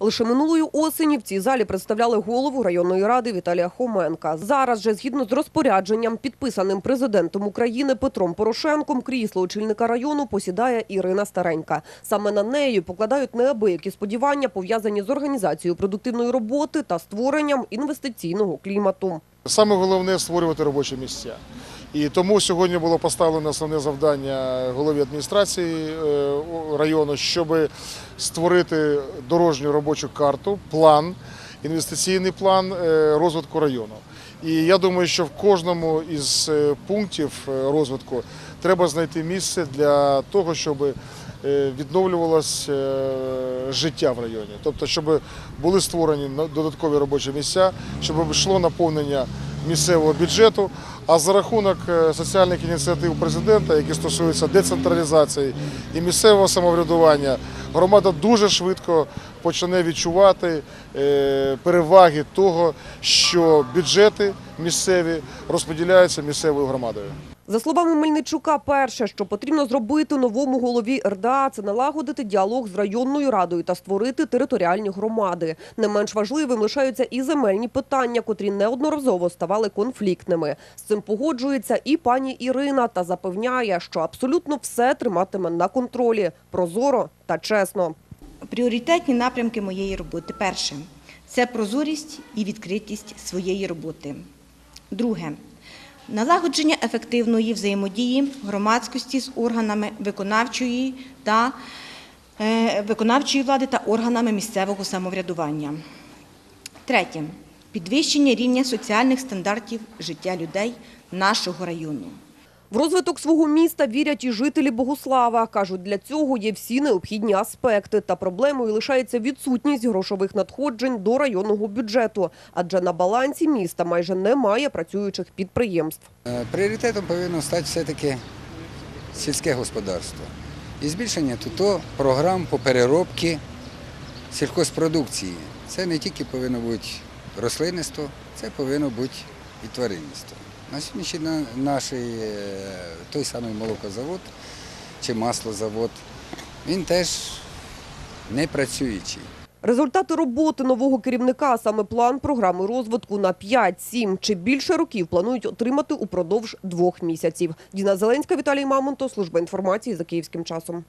Лише минулої осені в цій залі представляли голову районної ради Віталія Хоменка. Зараз же, згідно з розпорядженням, підписаним президентом України Петром Порошенком, крісло очільника району посідає Ірина Старенька. Саме на неї покладають неабиякі сподівання, пов'язані з організацією продуктивної роботи та створенням інвестиційного клімату. Саме головне створювати робочі місця. І тому сьогодні було поставлено основне завдання голові адміністрації е, району, щоб створити дорожню робочу карту, план, інвестиційний план е, розвитку району. І я думаю, що в кожному із е, пунктів розвитку треба знайти місце для того, щоб відновлювалось е, життя в районі. Тобто, щоб були створені додаткові робочі місця, щоб йшло наповнення місцевого бюджету. А за рахунок е, соціальних ініціатив президента, які стосуються децентралізації і місцевого самоврядування, громада дуже швидко почне відчувати е, переваги того, що бюджети місцеві розподіляються місцевою громадою. За словами Мельничука, перше, що потрібно зробити новому голові РДА, це налагодити діалог з районною радою та створити територіальні громади. Не менш важливим лишаються і земельні питання, котрі неодноразово ставали конфліктними. З цим погоджується і пані Ірина та запевняє, що абсолютно все триматиме на контролі прозоро та чесно. Пріоритетні напрямки моєї роботи. Перше це прозорість і відкритість своєї роботи. Друге налагодження ефективної взаємодії громадськості з органами виконавчої та е, виконавчої влади та органами місцевого самоврядування. Третє підвищення рівня соціальних стандартів життя людей нашого району. В розвиток свого міста вірять і жителі Богослава. Кажуть, для цього є всі необхідні аспекти. Та проблемою лишається відсутність грошових надходжень до районного бюджету. Адже на балансі міста майже немає працюючих підприємств. Е, Пріоритетом повинно стати все-таки сільське господарство. І збільшення тут програм по переробці сільхозпродукції. Це не тільки повинно бути рослинництво, це повинно бути і тваринництво. На сьогоднішній день наш е, той самий молокозавод чи маслозавод, він теж не працюючий. Результати роботи нового керівника, а саме план програми розвитку на 5, 7 чи більше років планують отримати упродовж двох місяців. Діна Зеленська, Віталій Мамонтов, служба інформації за київським часом.